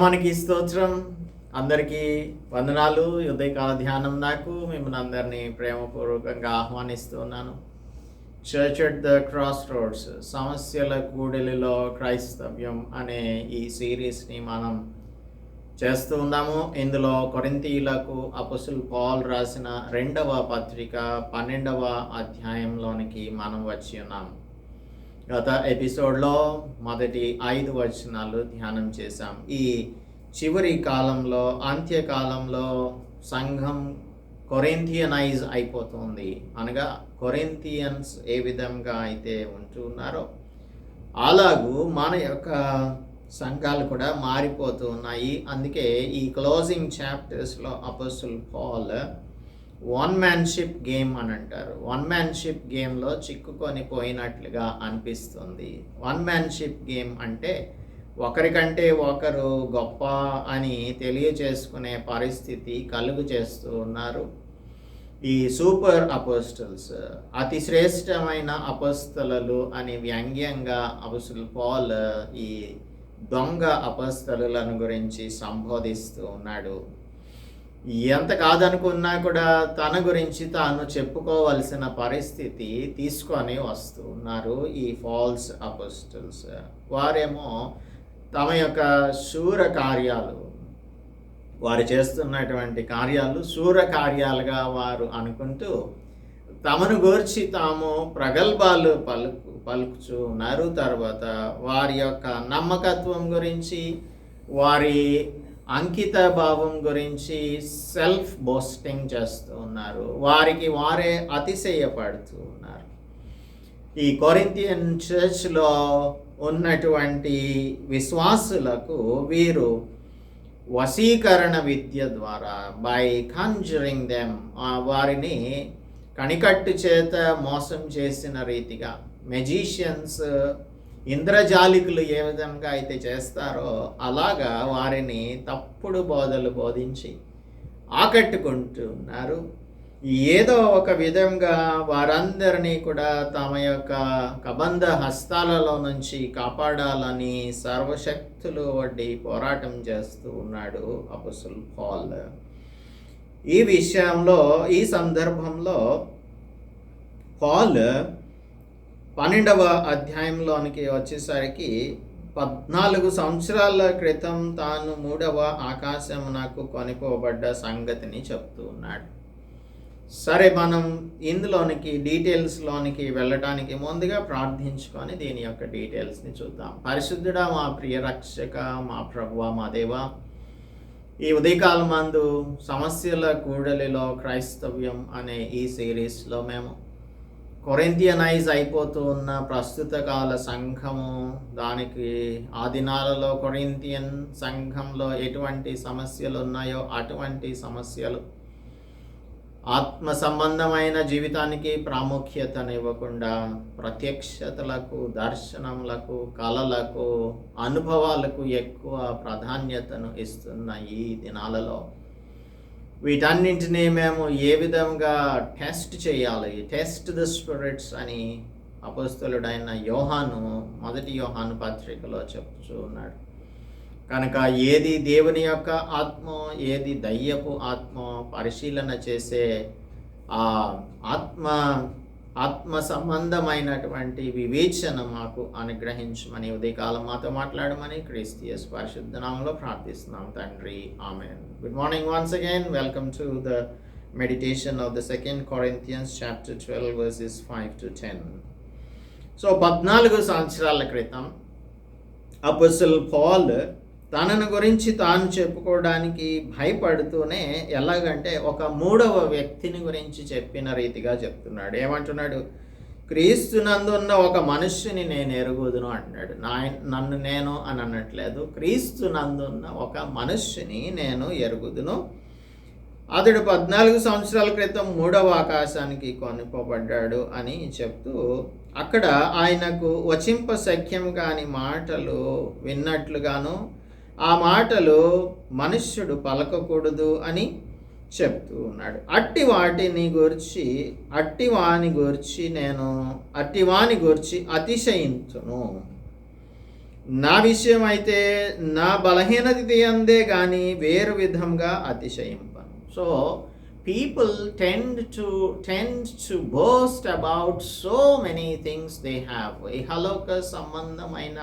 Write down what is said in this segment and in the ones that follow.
నామానికి స్తోత్రం. అందరికీ వందనాలు. ఉదయకాల ధ్యానం నాకు. మిమ్మల్ని అందరినీ ప్రేమపూర్వకంగా ఆహ్వానిస్తున్నాను church at the crossroads సమస్యల కూడలిలో క్రైస్తవ్యం అనే ఈ సిరీస్ని మనం చేస్తూ ఉన్నాము. ఇందులో కొరింతీయులకు అపసుల్ పాల్ రాసిన రెండవ పత్రిక పన్నెండవ అధ్యాయంలోనికి మనం వచ్చి ఉన్నాము. గత ఎపిసోడ్లో మొదటి ఐదు వచనాలు ధ్యానం చేశాం. ఈ చివరి కాలంలో అంత్యకాలంలో సంఘం కొరింథియనైజ్ అయిపోతుంది. అనగా కొరింథియన్స్ ఏ విధంగా అయితే ఉంటున్నారో అలాగూ మన యొక్క సంఘాలు కూడా మారిపోతూ ఉన్నాయి. అందుకే ఈ closing చాప్టర్స్లో apostle Paul one upmanship game అని అంటారు. వన్ మ్యాన్షిప్ గేమ్లో చిక్కుకొని పోయినట్లుగా అనిపిస్తుంది. వన్ మ్యాన్షిప్ గేమ్ అంటే ఒకరికంటే ఒకరు గొప్ప అని తెలియచేసుకునే పరిస్థితి కలుగు చేస్తూ ఉన్నారు. ఈ సూపర్ అపోస్టల్స్ అతి శ్రేష్టమైన అపస్తలు అని వ్యంగ్యంగా అబుసుల్ పాల్ ఈ దొంగ అపస్తలులను గురించి సంబోధిస్తూ ఉన్నాడు. ఎంత కాదనుకున్నా కూడా తన గురించి తాను చెప్పుకోవలసిన పరిస్థితి తీసుకొని వస్తూ ఉన్నారు ఈ ఫాల్స్ అపోస్టల్స్. వారేమో తమ యొక్క శూర కార్యాలు వారు చేస్తున్నటువంటి కార్యాలు శూర కార్యాలుగా వారు అనుకుంటూ తమను గూర్చి తాము ప్రగల్భాలు పలుకు పలుకుచూ ఉన్నారు తర్వాత వారి యొక్క నమ్మకత్వం గురించి వారి అంకిత భావం గురించి సెల్ఫ్ బోస్టింగ్ చేస్తూ ఉన్నారు. వారికి వారే అతిశయపడుతూ ఉన్నారు. ఈ కొరింతియన్ చర్చ్లో ఉన్నటువంటి విశ్వాసులకు వీరు వశీకరణ విద్య ద్వారా బై కన్జరింగ్ దెమ్ వారిని కనికట్టు చేత మోసం చేసిన రీతిగా మెజీషియన్స్ ఇంద్రజాలికులు ఏ విధంగా అయితే చేస్తారో అలాగా వారిని తప్పుడు బోధలు బోధించి ఆకట్టుకుంటున్నారు ఏదో ఒక విధంగా వారందరినీ కూడా తమ యొక్క కబంధ హస్తాలలో నుంచి కాపాడాలని సర్వశక్తులు వడ్డీ పోరాటం చేస్తూ ఉన్నాడు అపుసుల్ పాల్. ఈ విషయంలో ఈ సందర్భంలో పాల్ పన్నెండవ అధ్యాయంలోనికి వచ్చేసరికి పద్నాలుగు సంవత్సరాల క్రితం తాను మూడవ ఆకాశం నాకు కొనిపోబడ్డ సంగతిని చెప్తూ ఉన్నాడు. సరే మనం ఇందులోనికి డీటెయిల్స్లోనికి వెళ్ళటానికి ముందుగా ప్రార్థించుకొని దీని యొక్క డీటెయిల్స్ని చూద్దాం. పరిశుద్ధుడా మా ప్రియ రక్షక మా ప్రభువ మా దేవ ఈ ఉదయకాలం మందు సమస్యల కూడలిలో క్రైస్తవ్యం అనే ఈ సిరీస్లో మేము కొరింతియనైజ్ అయిపోతూ ఉన్న ప్రస్తుత కాల సంఘము దానికి ఆ దినాలలో కొరింతియన్ సంఘంలో ఎటువంటి సమస్యలు ఉన్నాయో అటువంటి సమస్యలు ఆత్మ సంబంధమైన జీవితానికి ప్రాముఖ్యతనివ్వకుండా ప్రత్యక్షతలకు దర్శనములకు కళలకు అనుభవాలకు ఎక్కువ ప్రాధాన్యతను ఇస్తున్న ఈ దినాలలో వీటన్నింటినీ మేము ఏ విధంగా టెస్ట్ చేయాలి? టెస్ట్ ద స్పిరిట్స్ అని అపస్తులుడైన యోహాను మొదటి యోహాను పత్రికలో చెప్తూ ఉన్నాడు. కనుక ఏది దేవుని యొక్క ఆత్మ ఏది దయ్యపు ఆత్మ పరిశీలన చేసే ఆ ఆత్మ ఆత్మ సంబంధమైనటువంటి వివేచన మాకు అనుగ్రహించమని ఉదయకాలం మాతో మాట్లాడమని క్రీస్తియస్ పరిశుద్ధనామంలో ప్రార్థిస్తున్నాం తండ్రి. ఆమె good morning once again welcome to the meditation of the second Corinthians chapter twelve verses five to ten so పద్నాలుగు సంవత్సరాల క్రితం అపసల్ పాల్ తనను గురించి తాను చెప్పుకోవడానికి భయపడుతూనే ఎలాగంటే ఒక మూడవ వ్యక్తిని గురించి చెప్పిన రీతిగా చెప్తున్నాడు. ఏమంటున్నాడు? క్రీస్తునందున్న ఒక మనుష్యుని నేను ఎరుగుదును అంటున్నాడు. నా నన్ను నేను అని అనట్లేదు. క్రీస్తునందున్న ఒక మనుష్యుని నేను ఎరుగుదును. అతడు పద్నాలుగు సంవత్సరాల క్రితం మూడవ ఆకాశానికి కొనుకోబడ్డాడు అని చెప్తూ అక్కడ ఆయనకు వచింప సఖ్యం కాని మాటలు విన్నట్లుగాను ఆ మాటలు మనుష్యుడు పలకకూడదు అని చెప్తూ ఉన్నాడు. అట్టి వాటిని గురించి అట్టి వాని గురించి నేను అట్టి వాని గురించి అతిశయించును. నా విషయం అయితే నా బలహీనత అందే కానీ వేరు విధంగా అతిశయింపను. So people tend to tend to boast about so many things they have ఇహలోక సంబంధమైన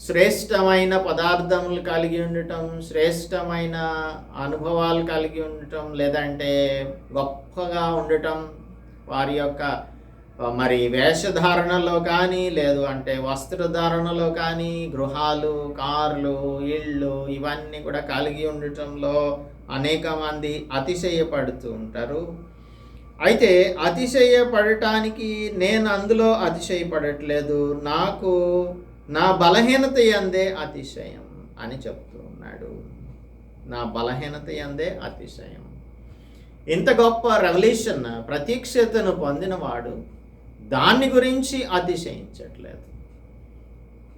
శ్రేష్టమైన పదార్థములు కలిగి ఉండటం శ్రేష్టమైన అనుభవాలు కలిగి ఉండటం లేదంటే గొప్పగా ఉండటం వారి యొక్క మరి వేషధారణలో కానీ లేదు అంటే వస్త్రధారణలో కానీ గృహాలు కార్లు ఇళ్ళు ఇవన్నీ కూడా కలిగి ఉండటంలో అనేక మంది అతిశయపడుతూ ఉంటారు. అయితే అతిశయపడటానికి నేను అందులో అతిశయపడట్లేదు. నాకు నా బలహీనత ఎందే అతిశయం అని చెప్తూ ఉన్నాడు. నా బలహీనత ఎందే అతిశయం. ఇంత గొప్ప రెవల్యూషన్ ప్రతీక్షతను పొందినవాడు దాన్ని గురించి అతిశయించట్లేదు.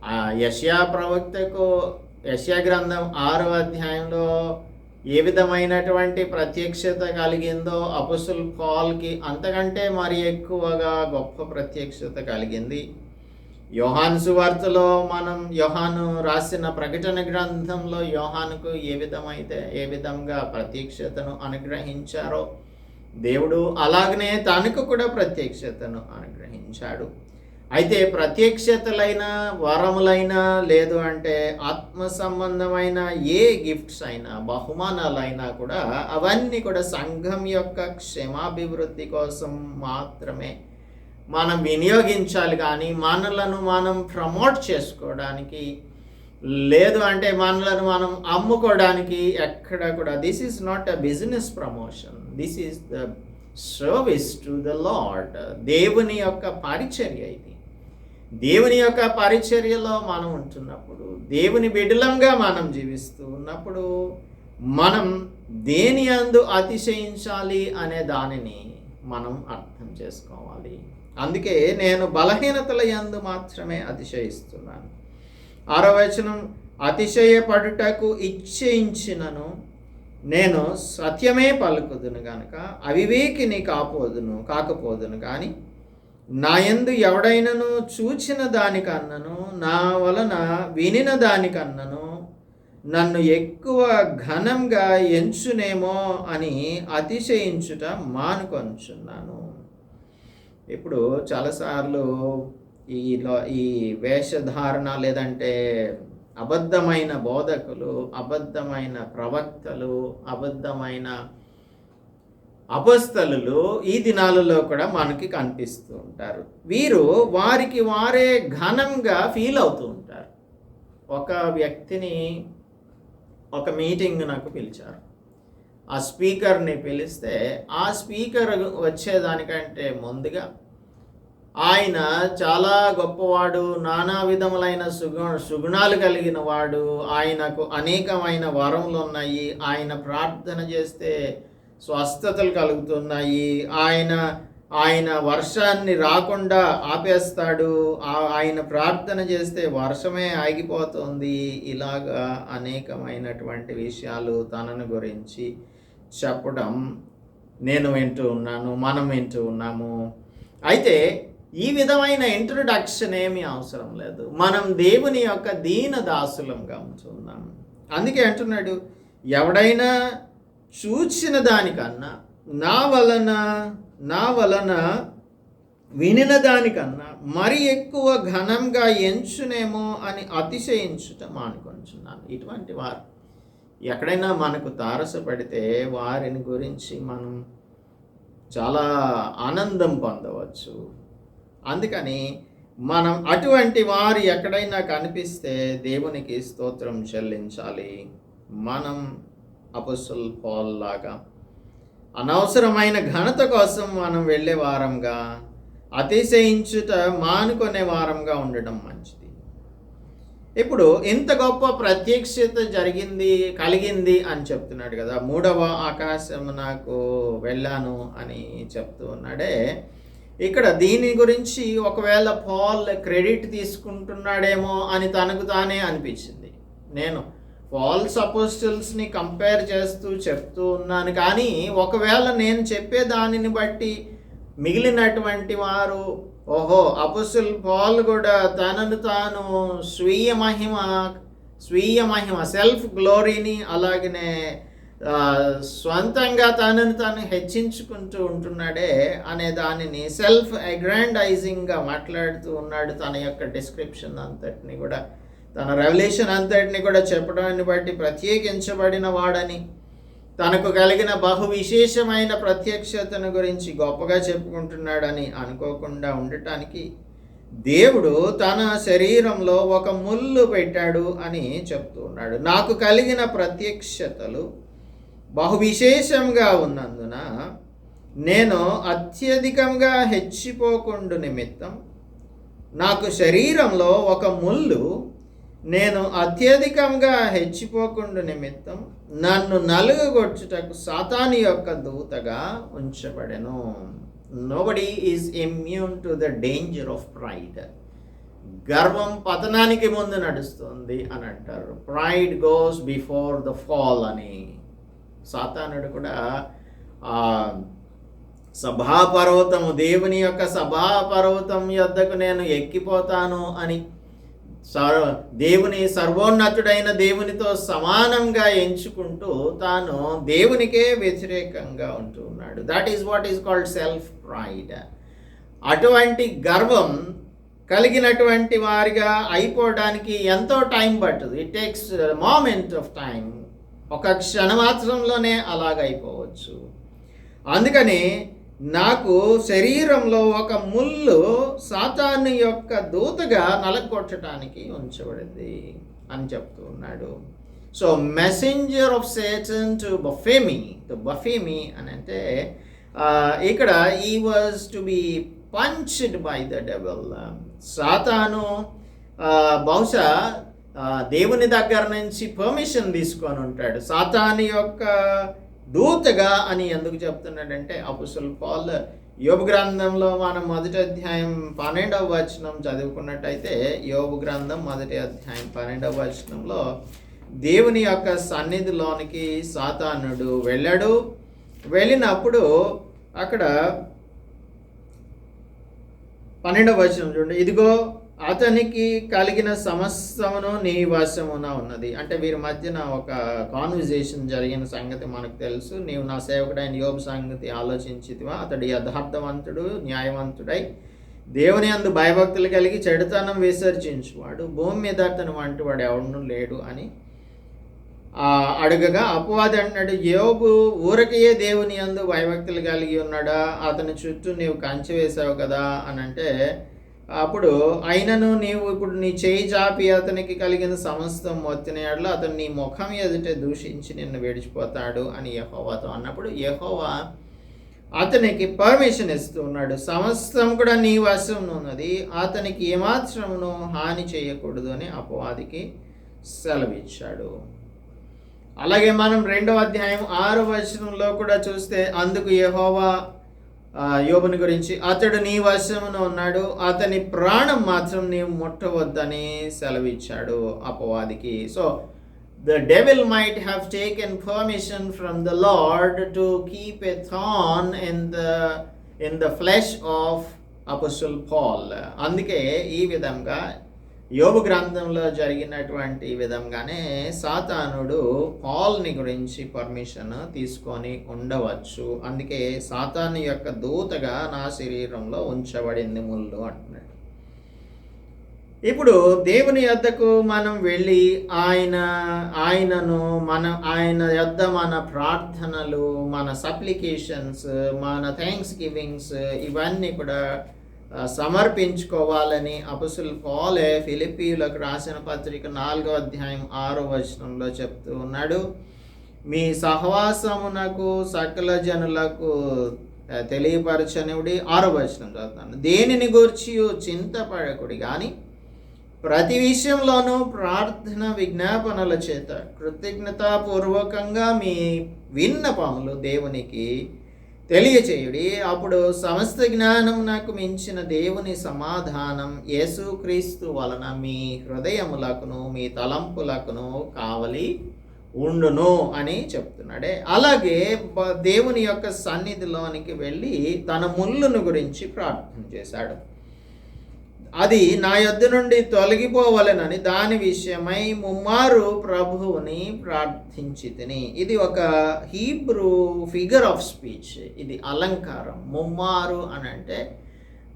ఆ యష్యా ప్రవక్తకు యష్యా గ్రంథం ఆరో అధ్యాయంలో ఏ విధమైనటువంటి ప్రత్యక్షత కలిగిందో అపుసుల్ పాల్కి అంతకంటే మరి ఎక్కువగా గొప్ప ప్రత్యక్షత కలిగింది. యోహాను సువార్తలో మనం యోహాను రాసిన ప్రకటన గ్రంథంలో యోహానుకు ఏ విధమైతే ఏ విధంగా ప్రత్యక్షతను అనుగ్రహించారో దేవుడు అలాగనే తనకు కూడా ప్రత్యక్షతను అనుగ్రహించాడు. అయితే ప్రత్యక్షతలైన వరములైన లేదు అంటే ఆత్మ సంబంధమైన ఏ గిఫ్ట్స్ అయినా బహుమానాలైనా కూడా అవన్నీ కూడా సంఘం యొక్క క్షేమాభివృద్ధి కోసం మాత్రమే మనం వినియోగించాలి కానీ మనలను మనం ప్రమోట్ చేసుకోవడానికి లేదు అంటే మనలను మనం అమ్ముకోవడానికి ఎక్కడ కూడా. This is not a business promotion this is the service to the lord దేవుని యొక్క పరిచర్య ఇది. దేవుని యొక్క పరిచర్యలో మనం ఉంటున్నప్పుడు దేవుని బిడలంగా మనం జీవిస్తూ ఉన్నప్పుడు మనం దేని అందు అతిశయించాలి అనే దానిని మనం అర్థం చేసుకోవాలి. అందుకే నేను బలహీనతల యందు మాత్రమే అతిశయిస్తున్నాను. ఆరో వచనం అతిశయపడుటకు ఇచ్చేయించినను నేను సత్యమే పలుకుదును గనక అవివేకిని కాపోదును కాకపోదును కానీ నా యందు ఎవడైనను చూచిన దానికన్నను నా వలన వినిన దానికన్నను నన్ను ఎక్కువ ఘనంగా ఎంచునేమో అని అతిశయించుట మానుకొంచున్నాను. ఇప్పుడు చాలాసార్లు ఈ ఈ వేషధారణ లేదంటే అబద్ధమైన బోధకులు అబద్ధమైన ప్రవక్తలు అబద్ధమైన అపస్థలు ఈ దినాలలో కూడా మనకి కనిపిస్తూ ఉంటారు. వీరు వారికి వారే ఘనంగా ఫీల్ అవుతూ ఉంటారు. ఒక వ్యక్తిని ఒక మీటింగ్ నాకు పిలిచారు. ఆ స్పీకర్ని పిలిస్తే ఆ స్పీకర్ వచ్చేదానికంటే ముందుగా ఆయన చాలా గొప్పవాడు నానా విధములైన సుగు సుగుణాలు కలిగిన వాడు ఆయనకు అనేకమైన వరములు ఉన్నాయి ఆయన ప్రార్థన చేస్తే స్వస్థతలు కలుగుతున్నాయి ఆయన ఆయన వర్షాన్ని రాకుండా ఆపేస్తాడు ఆయన ప్రార్థన చేస్తే వర్షమే ఆగిపోతుంది ఇలాగా అనేకమైనటువంటి విషయాలు తనను గురించి చెప్పడం నేను వింటూ ఉన్నాను మనం వింటూ ఉన్నాము. అయితే ఈ విధమైన ఇంట్రొడక్షన్ ఏమీ అవసరం లేదు. మనం దేవుని యొక్క దీన దాసులంగా ఉంటున్నాము అందుకే అంటున్నాడు ఎవడైనా చూచిన దానికన్నా నా వలన నా వలన వినిన దానికన్నా మరి ఎక్కువ ఘనంగా ఎంచునేమో అని అతిశయించుట మానుకొంచున్నాను. ఇటువంటి వారు. ఎక్కడైనా మనకు తారసపడితే వారిని గురించి మనం చాలా ఆనందం పొందవచ్చు. అందుకని మనం అటువంటి వారు ఎక్కడైనా కనిపిస్తే దేవునికి స్తోత్రం చెల్లించాలి. మనం అపసుల్ పాల్ లాగా అనవసరమైన ఘనత కోసం మనం వెళ్ళే వారంగా అతిశయించుట మానుకునే వారంగా ఉండడం మంచిది. ఇప్పుడు ఇంత గొప్ప ప్రత్యక్షత జరిగింది కలిగింది అని చెప్తున్నాడు కదా. మూడవ ఆకాశం నాకు వెళ్ళాను అని చెప్తూ ఉన్నాడే. ఇక్కడ దీని గురించి ఒకవేళ పాల్ క్రెడిట్ తీసుకుంటున్నాడేమో అని తనకు తానే అనిపించింది. నేను పాల్ సపోస్టల్స్ని కంపేర్ చేస్తూ చెప్తూ ఉన్నాను కానీ ఒకవేళ నేను చెప్పే దానిని బట్టి మిగిలినటువంటి వారు ఓహో అపుసుల్ పాల్ కూడా తనను తాను స్వీయ మహిమ స్వీయ మహిమ సెల్ఫ్ గ్లోరీని అలాగనే స్వంతంగా తనను తాను హెచ్చించుకుంటూ ఉంటున్నాడే అనే దానిని సెల్ఫ్ అగ్రాండైజింగ్గా మాట్లాడుతూ ఉన్నాడు తన యొక్క డిస్క్రిప్షన్ అంతటిని కూడా. తన రెవల్యూషన్ అంతటిని కూడా చెప్పడాన్ని బట్టి ప్రత్యేకించబడిన వాడని. తనకు కలిగిన బహు విశేషమైన ప్రత్యక్షతను గురించి గొప్పగా చెప్పుకుంటున్నాడని అనుకోకుండా ఉండటానికి దేవుడు తన శరీరంలో ఒక ముళ్ళు పెట్టాడు అని చెప్తూ ఉన్నాడు. నాకు కలిగిన ప్రత్యక్షతలు బహు విశేషంగా ఉన్నందున నేను అత్యధికంగా హెచ్చిపోకుండా నిమిత్తం నాకు శరీరంలో ఒక ముళ్ళు నేను అత్యధికంగా హెచ్చిపోకుండా నిమిత్తం నన్ను నలుగుగొచ్చుటకు సాతాని యొక్క దూతగా ఉంచబడెను. Nobody is immune to the danger of pride గర్వం పతనానికి ముందు నడుస్తుంది అని అంటారు. Pride goes before the fall అని. సాతానుడు కూడా సభాపర్వతము దేవుని యొక్క సభాపర్వతం యొద్దకు నేను ఎక్కిపోతాను అని దేవుని సర్వోన్నతుడైన దేవునితో సమానంగా ఎంచుకుంటూ తాను దేవునికే వ్యతిరేకంగా ఉంటూ ఉన్నాడు. That is what is called self pride అటువంటి గర్వం కలిగినటువంటి వారిగా అయిపోవడానికి ఎంతో time పట్టుదు. It takes moment of time ఒక క్షణమాత్రంలోనే అలాగైపోవచ్చు. అందుకని నాకు శరీరంలో ఒక ముళ్ళు సాతాను యొక్క దూతగా నలగొట్టడానికి ఉంచబడింది అని చెప్తూ ఉన్నాడు. So messenger of Satan to buffet me to buffet me అని అంటే ఇక్కడ ఈ was to be punched by the devil సాతాను బహుశా దేవుని దగ్గర నుంచి పర్మిషన్ తీసుకొని ఉంటాడు. సాతాను యొక్క దూతగా అని ఎందుకు చెప్తున్నాడంటే అపుసల్ పాల్ యోబు గ్రంథంలో మనం మొదటి అధ్యాయం పన్నెండవ వచనం చదువుకున్నట్టయితే యోబు గ్రంథం మొదటి అధ్యాయం పన్నెండవ వచనంలో దేవుని యొక్క సన్నిధిలోనికి సాతానుడు వెళ్ళాడు. వెళ్ళినప్పుడు అక్కడ పన్నెండవ వచనం చూడండి. ఇదిగో అతనికి కలిగిన సమస్తమును నీ వశమున ఉన్నది. అంటే వీరి మధ్యన ఒక కాన్వర్జేషన్ జరిగిన సంగతి మనకు తెలుసు. నీవు నా సేవకుడైన యోగ సంగతి ఆలోచించితివా. అతడు యథార్థవంతుడు న్యాయవంతుడై దేవుని అందు భయభక్తులు కలిగి చెడుతనం విసర్జించువాడు. భూమి మీద అతను వంటి వాడు ఎవడను లేడు అని అడుగగా అడగగా అపవాది అంటున్నాడు యోబు ఊరకయే దేవుని అందు భయభక్తులు కలిగి ఉన్నాడా? అతని చుట్టూ నీవు కంచె వేసావు కదా? అని అంటే అప్పుడు అయినను నీవు ఇప్పుడు నీ చేయి చాపి అతనికి కలిగిన సమస్తం మొత్తిన ఎడల అతను నీ ముఖం ఎదుట దూషించి నిన్ను విడిచిపోతాడు అని యహోవాతో అన్నప్పుడు యహోవా అతనికి పర్మిషన్ ఇస్తూ ఉన్నాడు సమస్తం కూడా నీ వశం ఉన్నది. అతనికి ఏమాత్రమును హాని చేయకూడదు అని అపవాదికి సెలవిచ్చాడు. అలాగే మనం రెండవ అధ్యాయం ఆరో వచనంలో కూడా చూస్తే అందుకు యహోవా యోబుని గురించి అతడు నీ వశమున ఉన్నాడు అతని ప్రాణం మాత్రం నీవు ముట్టవద్దని సెలవిచ్చాడు అపవాదికి. So the devil might have taken permission from the lord to keep a thorn in the in the flesh of apostle Paul అందుకే ఈ విధంగా యోగు గ్రంథంలో జరిగినటువంటి విధంగానే సాతానుడు పాల్ని గురించి పర్మిషన్ తీసుకొని ఉండవచ్చు. అందుకే సాతాను యొక్క దూతగా నా శరీరంలో ఉంచబడింది ముళ్ళు అంటున్నాడు. ఇప్పుడు దేవుని యొద్దకు మనం వెళ్ళి ఆయన ఆయనను మన ఆయన యొద్ద మన ప్రార్థనలు మన సప్లికేషన్స్ మన థ్యాంక్స్ గివింగ్స్ ఇవన్నీ కూడా సమర్పించుకోవాలని అపసుల్ పాలే ఫిలిపీలకు రాసిన పత్రిక నాలుగో అధ్యాయం ఆరో వచనంలో చెప్తూ ఉన్నాడు. మీ సహవాసమునకు సకల జనులకు తెలియపరచనివిడి ఆరో వచనం చదువుతాను. దేనిని గూర్చి చింతపడకుడి కానీ ప్రతి విషయంలోనూ ప్రార్థన విజ్ఞాపనల చేత కృతజ్ఞతాపూర్వకంగా మీ విన్నపములు దేవునికి తెలియచేయుడి. అప్పుడు సమస్త జ్ఞానం నాకు మించిన దేవుని సమాధానం యేసుక్రీస్తు వలన మీ హృదయములకును మీ తలంపులకును కావలి ఉండును అని చెప్తున్నాడే. అలాగే దేవుని యొక్క సన్నిధిలోనికి వెళ్ళి తన ముళ్ళును గురించి ప్రార్థన చేశాడు. అది నా యొద్ద నుండి తొలగిపోవలెనని దాని విషయమై ముమ్మారు ప్రభువుని ప్రార్థించి తిని ఇది ఒక హీబ్రూ ఫిగర్ ఆఫ్ స్పీచ్. ఇది అలంకారం. ముమ్మారు అని అంటే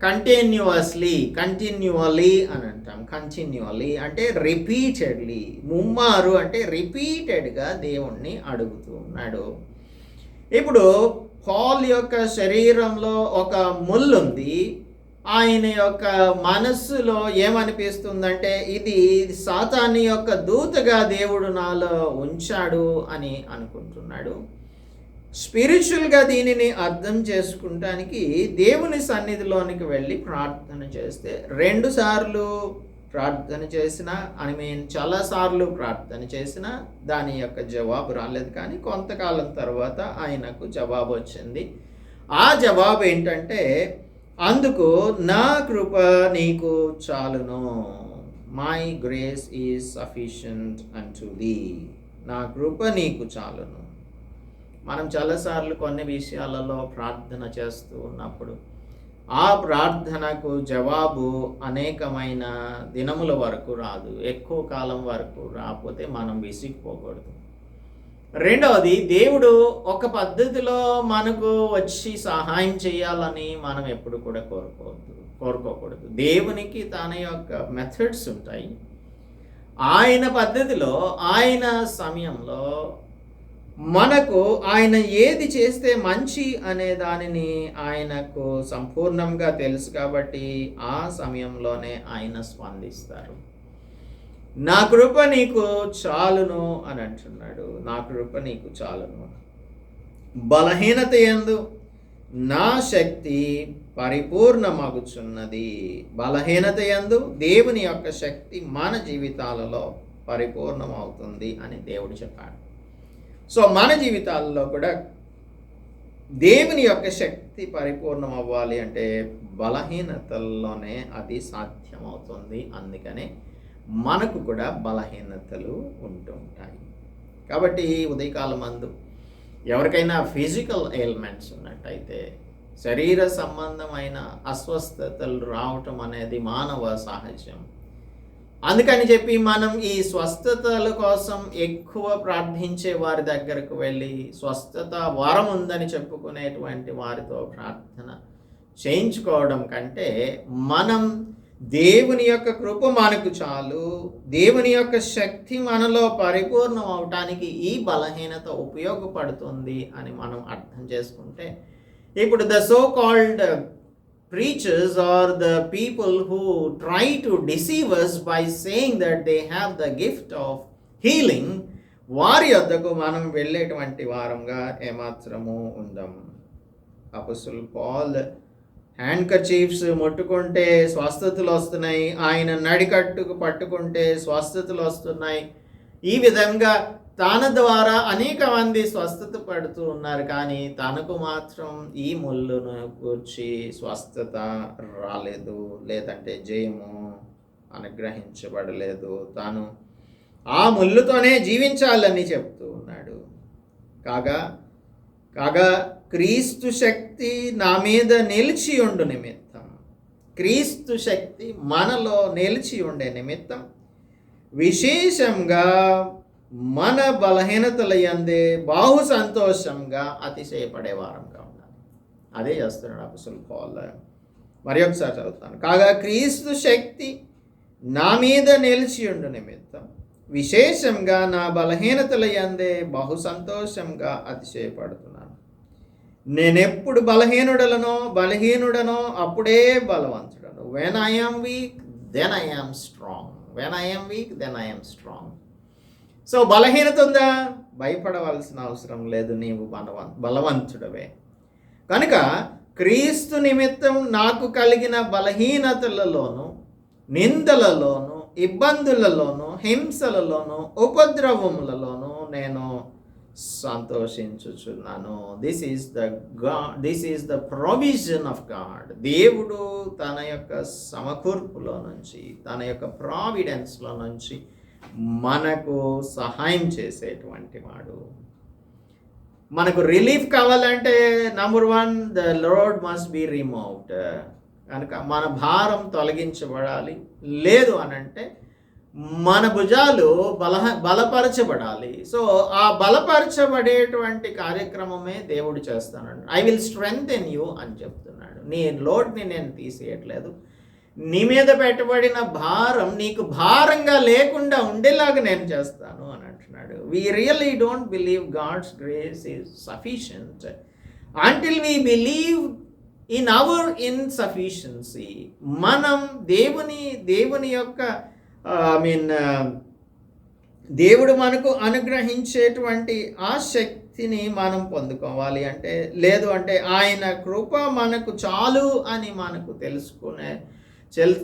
కంటిన్యూస్లీ కంటిన్యూవలీ అని అంటాం. కంటిన్యూవలీ అంటే రిపీటెడ్లీ. ముమ్మారు అంటే రిపీటెడ్గా దేవుణ్ణి అడుగుతూ ఉన్నాడు. ఇప్పుడు పాల్ యొక్క శరీరంలో ఒక ముళ్ళు ఉంది ఆయన యొక్క మనస్సులో ఏమనిపిస్తుందంటే ఇది సాతాని యొక్క దూతగా దేవుడు నాలో ఉంచాడు అని అనుకుంటున్నాడు. స్పిరిచువల్గా దీనిని అర్థం చేసుకుంటానికి దేవుని సన్నిధిలోనికి వెళ్ళి ప్రార్థన చేస్తే రెండు సార్లు ప్రార్థన చేసిన ఐ మీన్ చాలాసార్లు ప్రార్థన చేసిన దాని యొక్క జవాబు రాలేదు. కానీ కొంతకాలం తర్వాత ఆయనకు జవాబు వచ్చింది ఆ జవాబు ఏంటంటే అందుకు నా కృప నీకు చాలును. మై గ్రేస్ ఈజ్ సఫిషియంట్ అంటుంది దీ నా కృప నీకు చాలును. మనం చాలాసార్లు కొన్ని విషయాలలో ప్రార్థన చేస్తూ ఉన్నప్పుడు ఆ ప్రార్థనకు జవాబు అనేకమైన దినముల వరకు రాదు. ఎక్కువ కాలం వరకు రాకపోతే మనం విసిగిపోకూడదు. రెండవది దేవుడు ఒక పద్ధతిలో మనకు వచ్చి సహాయం చేయాలని మనం ఎప్పుడు కూడా కోరుకోవద్దు కోరుకోకూడదు. దేవునికి తన యొక్క మెథడ్స్ ఉంటాయి. ఆయన పద్ధతిలో ఆయన సమయంలో మనకు ఆయన ఏది చేస్తే మంచి అనే దానిని ఆయనకు సంపూర్ణంగా తెలుసు కాబట్టి ఆ సమయంలోనే ఆయన స్పందిస్తారు. నా కృప నీకు చాలును అని అంటున్నాడు. నా కృప నీకు చాలును. బలహీనత ఎందు నా శక్తి పరిపూర్ణమగుచున్నది. బలహీనత ఎందు దేవుని యొక్క శక్తి మన జీవితాలలో పరిపూర్ణమవుతుంది అని దేవుడు చెప్పాడు. సో మన జీవితాల్లో కూడా దేవుని యొక్క శక్తి పరిపూర్ణం అవ్వాలి అంటే బలహీనతల్లోనే అది సాధ్యమవుతుంది. అందుకనే మనకు కూడా బలహీనతలు ఉంటూ ఉంటాయి కాబట్టి ఉదయకాలం అందు ఎవరికైనా ఫిజికల్ ఎయిల్మెంట్స్ ఉన్నట్టయితే శరీర సంబంధమైన అస్వస్థతలు రావటం అనేది మానవ సహజం అందుకని చెప్పి మనం ఈ స్వస్థతల కోసం ఎక్కువ ప్రార్థించే వారి దగ్గరకు వెళ్ళి స్వస్థత వరం ఉందని చెప్పుకునేటువంటి వారితో ప్రార్థన చేయించుకోవడం కంటే మనం దేవుని యొక్క కృప మనకు చాలు. దేవుని యొక్క శక్తి మనలో పరిపూర్ణం అవటానికి ఈ బలహీనత ఉపయోగపడుతుంది అని మనం అర్థం చేసుకుంటే ఇప్పుడు the so called preachers are the people who try to deceive us by saying that they have the gift of healing. వారి వద్దకు మనం వెళ్ళేటువంటి వారంగా ఏమాత్రము ఉందాం అపసుల్ పాల్ హ్యాండ్ కర్చీఫ్స్ ముట్టుకుంటే స్వస్థతలు వస్తున్నాయి. ఆయన నడికట్టుకు పట్టుకుంటే స్వస్థతలు వస్తున్నాయి. ఈ విధంగా తన ద్వారా అనేక మంది స్వస్థత పడుతూ ఉన్నారు. కానీ తనకు మాత్రం ఈ ముళ్ళును కూర్చి స్వస్థత రాలేదు. లేదంటే జయము అనుగ్రహించబడలేదు. తాను ఆ ముళ్ళుతోనే జీవించాలని చెప్తూ ఉన్నాడు. కాగా కాగా క్రీస్తు శక్తి శక్తి నా మీద నిలిచి ఉండు నిమిత్తం. క్రీస్తు శక్తి మనలో నిలిచి ఉండే నిమిత్తం. విశేషంగా మన బలహీనతల ఎందే బాహు సంతోషంగా అతిశయపడే వారంగా ఉండాలి. అదే చేస్తున్నాడు అపసులు పాల్. మరి ఒకసారి చదువుతాను. కాగా క్రీస్తు శక్తి నా మీద నిలిచి ఉండు నిమిత్తం. విశేషంగా నా బలహీనతల ఎందే బహు సంతోషంగా అతిశయపడుతున్నాను. నేనెప్పుడు బలహీనుడలనో బలహీనుడనో అప్పుడే బలవంతుడను. When I'm weak then I'm strong when I'm weak then I'm strong so బలహీనత ఉందా? భయపడవలసిన అవసరం లేదు. నీవు బలవం బలవంతుడవే. కనుక క్రీస్తు నిమిత్తం నాకు కలిగిన బలహీనతలలోను నిందలలోను ఇబ్బందులలోను హింసలలోను ఉపద్రవములలోను నేను సంతోషించుచున్నాను. This is the God this is the provision of God దేవుడు తన యొక్క సమకూర్పులో నుంచి తన యొక్క ప్రావిడెన్స్లో నుంచి మనకు సహాయం చేసేటువంటి వాడు. మనకు రిలీఫ్ కావాలంటే number one the load must be removed కనుక మన భారం తొలగించబడాలి. లేదు అనంటే మన భుజాలు బలహ బలపరచబడాలి. సో ఆ బలపరచబడేటువంటి కార్యక్రమమే దేవుడు చేస్తానండి. I will strength in you అని చెప్తున్నాడు. నీ లోడ్ని నేను తీసేయట్లేదు. నీ మీద పెట్టబడిన భారం నీకు భారంగా లేకుండా ఉండేలాగా నేను చేస్తాను అని అంటున్నాడు. We really don't believe God's grace is sufficient until we believe in our insufficiency మనం దేవుని దేవుని యొక్క ఐ మీన్ uh, దేవుడు మనకు అనుగ్రహించేటువంటి ఆ శక్తిని మనం పొందుకోవాలి అంటే లేదు అంటే ఆయన కృప మనకు చాలు అని మనకు తెలుసుకునే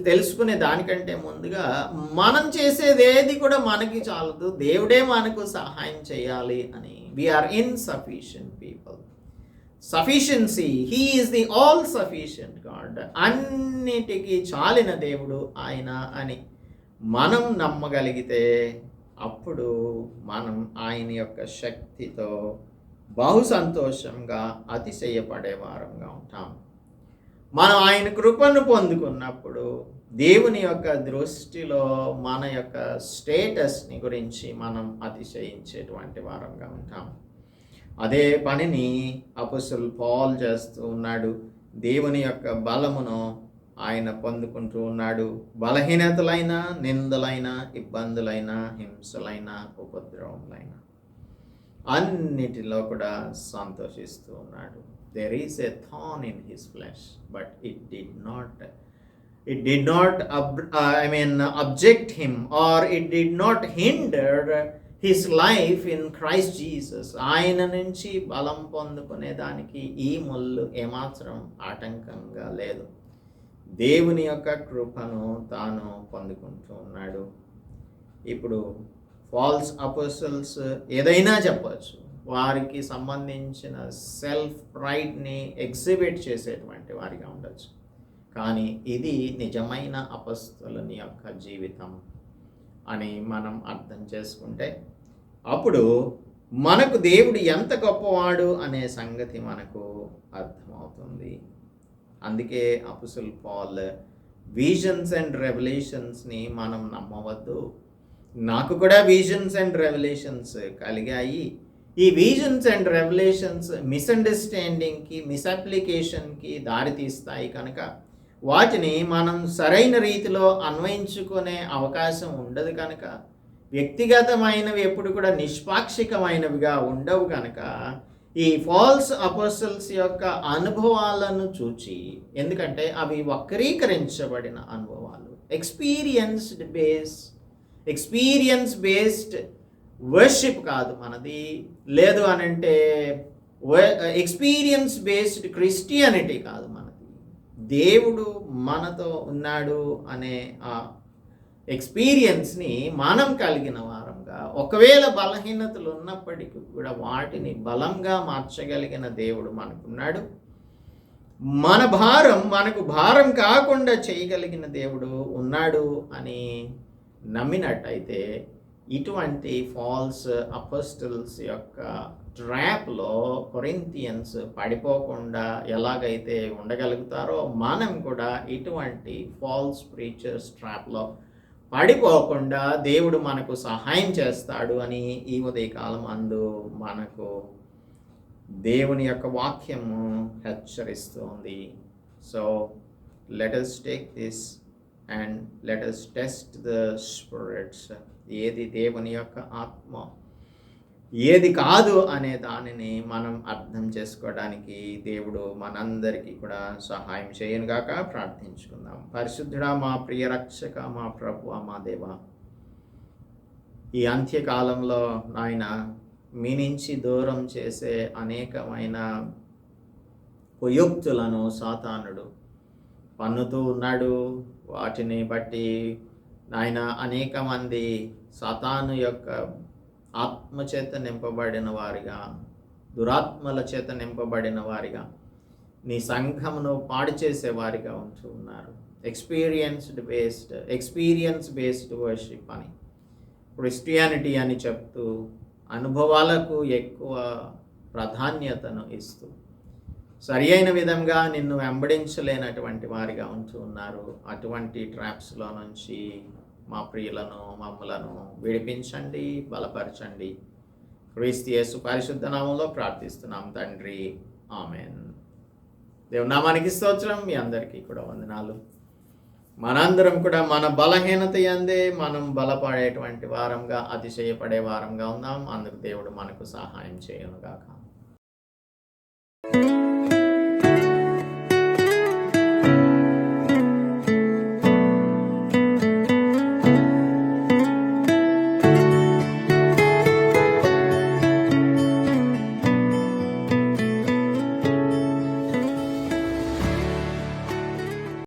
తెలుసుకునే దానికంటే ముందుగా మనం చేసేది ఏది కూడా మనకి చాలదు. దేవుడే మనకు సహాయం చేయాలి అని. We are insufficient people sufficiency he is the all sufficient God అన్నిటికీ చాలిన దేవుడు ఆయన అని. మనం నమ్మగలిగితే అప్పుడు మనం ఆయన యొక్క శక్తితో బహు సంతోషంగా అతిశయపడే వారంగా ఉంటాం. మనం ఆయన కృపను పొందుకున్నప్పుడు దేవుని యొక్క దృష్టిలో మన యొక్క స్టేటస్ని గురించి మనం అతిశయించేటువంటి వారంగా ఉంటాం. అదే పనిని అపుసుల్ పాల్ చేస్తూ ఉన్నాడు. దేవుని యొక్క బలమును ఆయన పొందుకుంటూ ఉన్నాడు. బలహీనతలైన నిందలైన ఇబ్బందులైన హింసలైన ఉపద్రవములైన అన్నిటిలో కూడా సంతోషిస్తూ ఉన్నాడు. There is a thorn in his flesh but it did not it did not I mean object him or it did not hinder his life in Christ Jesus ఆయన నుంచి బలం పొందుకునే దానికి ఈ ముళ్ళు ఏమాత్రం ఆటంకంగా లేదు. దేవుని యొక్క కృపను తాను పొందుకుంటూ ఉన్నాడు ఇప్పుడు ఫాల్స్ అపోసల్స్ ఏదైనా చెప్పవచ్చు వారికి సంబంధించిన సెల్ఫ్ ప్రైడ్ని ఎగ్జిబిట్ చేసేటువంటి వారిగా ఉండొచ్చు. కానీ ఇది నిజమైన అపస్తులని యొక్క జీవితం అని మనం అర్థం చేసుకుంటే అప్పుడు మనకు దేవుడు ఎంత గొప్పవాడు అనే సంగతి మనకు అర్థమవుతుంది. అందుకే అపుసుల్ పాల్ విజన్స్ అండ్ రెవల్యూషన్స్ని మనం నమ్మవద్దు. నాకు కూడా విజన్స్ అండ్ రెవల్యూషన్స్ కలిగాయి. ఈ విజన్స్ అండ్ రెవల్యూషన్స్ మిస్అండర్స్టాండింగ్కి మిస్అప్లికేషన్కి దారితీస్తాయి కనుక వాటిని మనం సరైన రీతిలో అన్వయించుకునే అవకాశం ఉండదు కనుక వ్యక్తిగతమైనవి ఎప్పుడు కూడా నిష్పాక్షికమైనవిగా ఉండవు కనుక ఈ ఫాల్స్ అపోసల్స్ యొక్క అనుభవాలను చూచి ఎందుకంటే అవి వక్రీకరించబడిన అనుభవాలు. Experienced base experience based worship కాదు మనది. లేదు అని అంటే ఎక్స్పీరియన్స్ బేస్డ్ క్రిస్టియానిటీ కాదు మనది. దేవుడు మనతో ఉన్నాడు అనే ఆ ఎక్స్పీరియన్స్ని మనం కలిగిన వారు ఒకవేళ బలహీనతలు ఉన్నప్పటికీ కూడా వాటిని బలంగా మార్చగలిగిన దేవుడు మనకున్నాడు. మన భారం మనకు భారం కాకుండా చేయగలిగిన దేవుడు ఉన్నాడు అని నమ్మినట్టయితే ఇటువంటి ఫాల్స్ అపోస్టల్స్ యొక్క ట్రాప్లో కొరింతియన్స్ పడిపోకుండా ఎలాగైతే ఉండగలుగుతారో మనం కూడా ఇటువంటి ఫాల్స్ ప్రీచర్స్ ట్రాప్లో పడిపోకుండా దేవుడు మనకు సహాయం చేస్తాడు అని ఈ ఉదయకాలం అందు మనకు దేవుని యొక్క వాక్యము హెచ్చరిస్తుంది. So let us take this and let us test the spirits ఏది దేవుని యొక్క ఆత్మ? ఏది కాదు అనే దానిని మనం అర్థం చేసుకోవడానికి దేవుడు మనందరికీ కూడా సహాయం చేయనుగాక ప్రార్థించుకుందాం. పరిశుద్ధుడా మా ప్రియ రక్షక మా ప్రభు మా దేవ ఈ అంత్యకాలంలో నాయన మీ నుంచి దూరం చేసే అనేకమైన కుయుక్తులను సాతానుడు పన్నుతూ ఉన్నాడు. వాటిని బట్టి నాయన అనేక మంది సాతాను యొక్క ఆత్మచేత నింపబడిన వారిగా దురాత్మల చేత నింపబడిన వారిగా నీ సంఘమును పాడు చేసేవారిగా ఉంటూ ఉన్నారు. Experienced based experience based worship అని. క్రిస్టియానిటీ అని చెప్తూ అనుభవాలకు ఎక్కువ ప్రాధాన్యతను ఇస్తూ. సరి అయిన విధంగా నిన్ను వెంబడించలేనటువంటి వారిగా ఉంటూ ఉన్నారు. అటువంటి ట్రాప్స్లో నుంచి మా ప్రియులను మమ్మలను విడిపించండి బలపరచండి. క్రీస్తు యేసు పరిశుద్ధ నామంలో ప్రార్థిస్తున్నాం తండ్రి. ఆమెన్. దేవునామానికి స్తోత్రం. మీ అందరికీ కూడా వందనాలు. మనందరం కూడా మన బలహీనత అందే మనం బలపడేటువంటి వారంగా అతిశయపడే వారంగా ఉందాం అందుకు దేవుడు మనకు సహాయం చేయను గాక